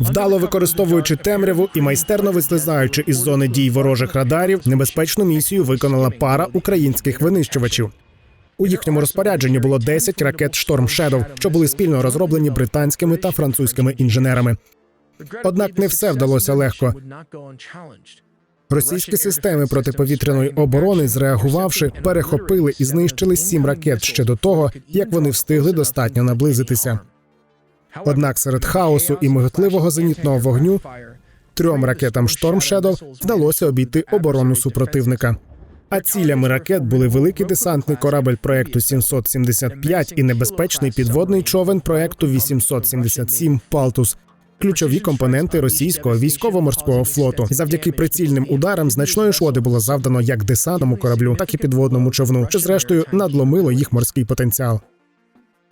Вдало використовуючи темряву і майстерно вислизаючи із зони дій ворожих радарів, небезпечну місію виконала пара українських винищувачів. У їхньому розпорядженні було 10 ракет Шторм Shadow, що були спільно розроблені британськими та французькими інженерами. Однак не все вдалося легко. Російські системи протиповітряної оборони, зреагувавши, перехопили і знищили сім ракет ще до того, як вони встигли достатньо наблизитися. Однак серед хаосу і миготливого зенітного вогню трьом ракетам Шторм Shadow вдалося обійти оборону супротивника. А цілями ракет були великий десантний корабель проекту 775 і небезпечний підводний човен проекту 877 Палтус. Ключові компоненти російського військово-морського флоту. Завдяки прицільним ударам значної шкоди було завдано як десантному кораблю, так і підводному човну, що зрештою надломило їх морський потенціал.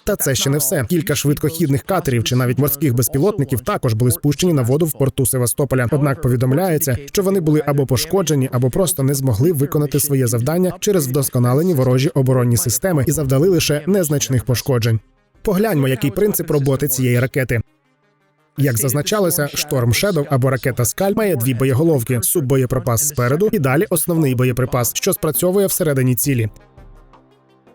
Та це ще не все. Кілька швидкохідних катерів чи навіть морських безпілотників також були спущені на воду в порту Севастополя. Однак повідомляється, що вони були або пошкоджені, або просто не змогли виконати своє завдання через вдосконалені ворожі оборонні системи і завдали лише незначних пошкоджень. Погляньмо, який принцип роботи цієї ракети. Як зазначалося, шторм Shadow або ракета Скаль має дві боєголовки: суббоєприпас спереду і далі основний боєприпас, що спрацьовує всередині цілі.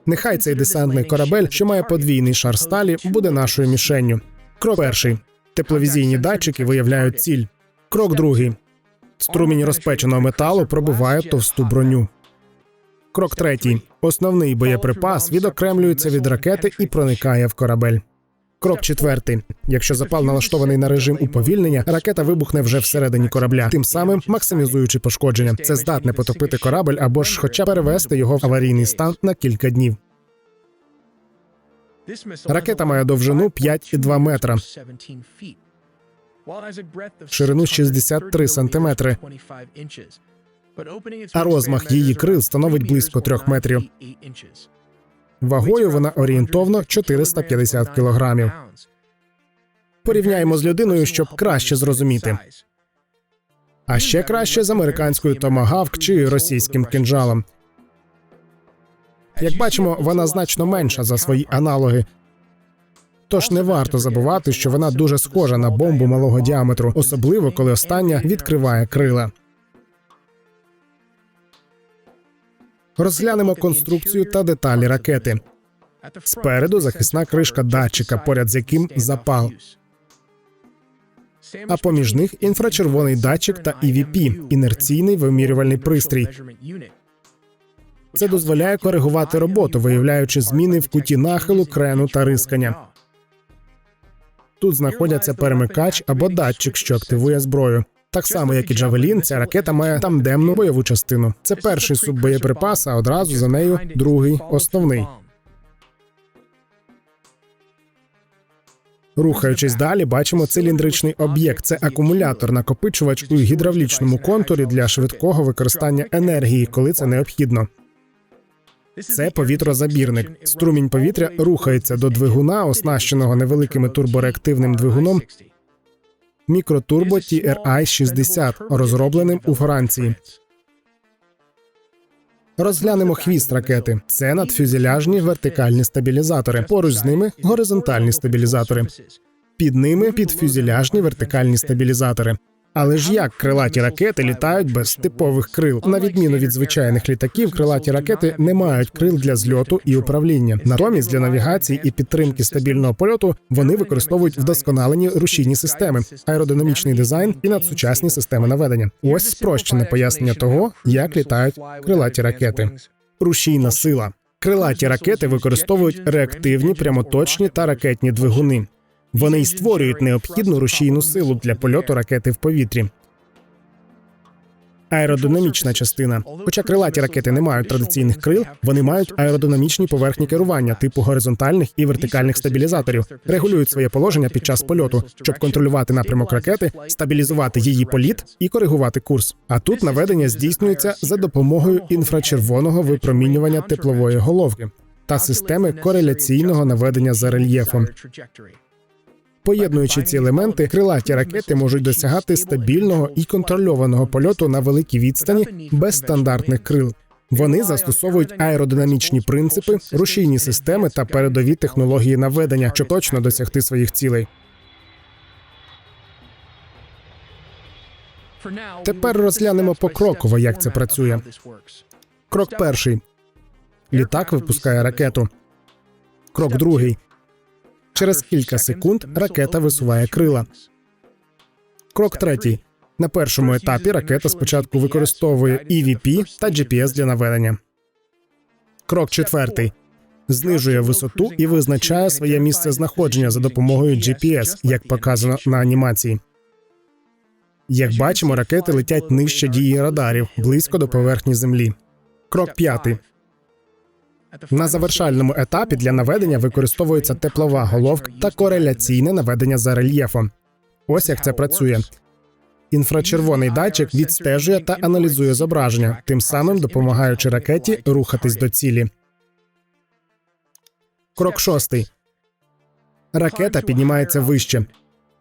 Нехай цей десантний корабель, що має подвійний шар сталі, буде нашою мішенню. Крок перший: тепловізійні датчики виявляють ціль. Крок другий: струмінь розпеченого металу пробиває товсту броню. Крок третій: основний боєприпас відокремлюється від ракети і проникає в корабель. Крок четвертий: якщо запал налаштований на режим уповільнення, ракета вибухне вже всередині корабля, тим самим максимізуючи пошкодження. Це здатне потопити корабель або ж, хоча перевести його в аварійний стан на кілька днів. Ракета має довжину 5,2 метра, ширину 63 сантиметри, а розмах її крил становить близько 3 метрів. Вагою вона орієнтовно 450 кілограмів. Порівняємо з людиною, щоб краще зрозуміти. А ще краще з американською томагавк чи російським кинджалом. Як бачимо, вона значно менша за свої аналоги. Тож не варто забувати, що вона дуже схожа на бомбу малого діаметру, особливо коли остання відкриває крила. Розглянемо конструкцію та деталі ракети. Спереду захисна кришка датчика, поряд з яким запал. А поміж них інфрачервоний датчик та EVP – інерційний вимірювальний пристрій. Це дозволяє коригувати роботу, виявляючи зміни в куті нахилу, крену та рискання. Тут знаходяться перемикач або датчик, що активує зброю. Так само, як і Джавелін, ця ракета має тандемну бойову частину. Це перший суббоєприпас, а одразу за нею другий основний. Рухаючись далі, бачимо циліндричний об'єкт. Це акумулятор накопичувач у гідравлічному контурі для швидкого використання енергії, коли це необхідно. Це повітрозабірник. Струмінь повітря рухається до двигуна, оснащеного невеликими турбореактивним двигуном мікротурбо TRI 60 розробленим у Франції. Розглянемо хвіст ракети. Це надфюзеляжні вертикальні стабілізатори. Поруч з ними горизонтальні стабілізатори. Під ними підфюзеляжні вертикальні стабілізатори. Але ж як крилаті ракети літають без типових крил? На відміну від звичайних літаків, крилаті ракети не мають крил для зльоту і управління. Натомість для навігації і підтримки стабільного польоту вони використовують вдосконалені рушійні системи, аеродинамічний дизайн і надсучасні системи наведення. Ось спрощене пояснення того, як літають крилаті ракети. Рушійна сила. Крилаті ракети використовують реактивні, прямоточні та ракетні двигуни. Вони й створюють необхідну рушійну силу для польоту ракети в повітрі. Аеродинамічна частина. Хоча крилаті ракети не мають традиційних крил, вони мають аеродинамічні поверхні керування типу горизонтальних і вертикальних стабілізаторів, регулюють своє положення під час польоту, щоб контролювати напрямок ракети, стабілізувати її політ і коригувати курс. А тут наведення здійснюється за допомогою інфрачервоного випромінювання теплової головки та системи кореляційного наведення за рельєфом. Поєднуючи ці елементи, крилаті ракети можуть досягати стабільного і контрольованого польоту на великій відстані без стандартних крил. Вони застосовують аеродинамічні принципи, рушійні системи та передові технології наведення, щоб точно досягти своїх цілей. Тепер розглянемо покроково, як це працює. Крок перший. Літак випускає ракету. Крок другий. Через кілька секунд ракета висуває крила. Крок третій. На першому етапі ракета спочатку використовує EVP та GPS для наведення. Крок четвертий. Знижує висоту і визначає своє місце знаходження за допомогою GPS, як показано на анімації. Як бачимо, ракети летять нижче дії радарів, близько до поверхні землі. Крок п'ятий. На завершальному етапі для наведення використовується теплова головка та кореляційне наведення за рельєфом. Ось як це працює. Інфрачервоний датчик відстежує та аналізує зображення, тим самим допомагаючи ракеті рухатись до цілі. Крок шостий. Ракета піднімається вище.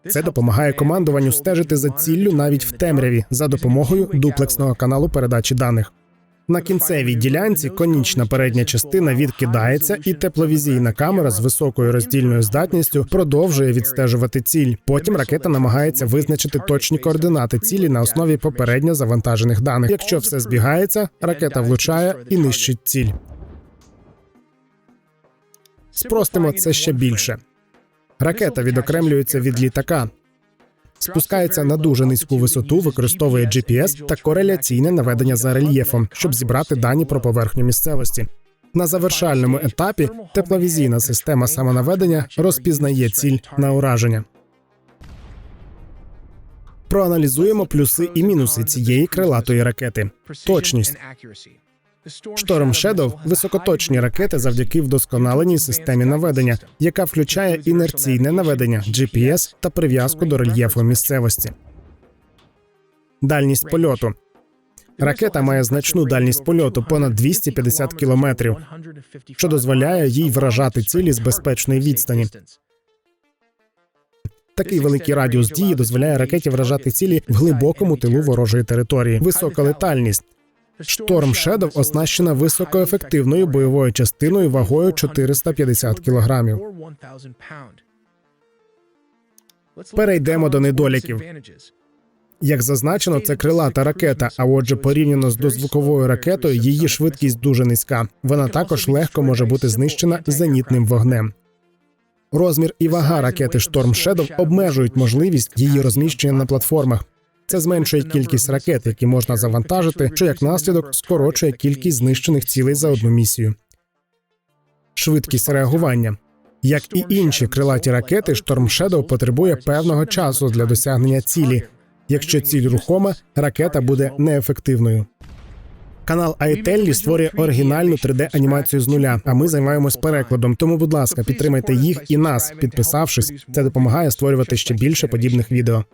Це допомагає командуванню стежити за ціллю навіть в темряві за допомогою дуплексного каналу передачі даних. На кінцевій ділянці конічна передня частина відкидається, і тепловізійна камера з високою роздільною здатністю продовжує відстежувати ціль. Потім ракета намагається визначити точні координати цілі на основі попередньо завантажених даних. Якщо все збігається, ракета влучає і нищить ціль. Спростимо це ще більше. Ракета відокремлюється від літака, спускається на дуже низьку висоту, використовує GPS та кореляційне наведення за рельєфом, щоб зібрати дані про поверхню місцевості. На завершальному етапі тепловізійна система самонаведення розпізнає ціль на ураження. Проаналізуємо плюси і мінуси цієї крилатої ракети. Точність. Шторм Shadow – високоточні ракети завдяки вдосконаленій системі наведення, яка включає інерційне наведення, GPS та прив'язку до рельєфу місцевості. Дальність польоту. Ракета має значну дальність польоту понад 250 кілометрів, що дозволяє їй вражати цілі з безпечної відстані. Такий великий радіус дії дозволяє ракеті вражати цілі в глибокому тилу ворожої території. Висока летальність. Шторм Shadow оснащена високоефективною бойовою частиною вагою 450 кілограмів. Перейдемо до недоліків. Як зазначено, це крилата ракета. А отже, порівняно з дозвуковою ракетою, її швидкість дуже низька. Вона також легко може бути знищена зенітним вогнем. Розмір і вага ракети Шторм Shadow обмежують можливість її розміщення на платформах. Це зменшує кількість ракет, які можна завантажити, що як наслідок скорочує кількість знищених цілей за одну місію. Швидкість реагування. Як і інші крилаті ракети, Storm Shadow потребує певного часу для досягнення цілі. Якщо ціль рухома, ракета буде неефективною. Канал iTelly створює оригінальну 3D-анімацію з нуля. А ми займаємось перекладом. Тому, будь ласка, підтримайте їх і нас, підписавшись. Це допомагає створювати ще більше подібних відео.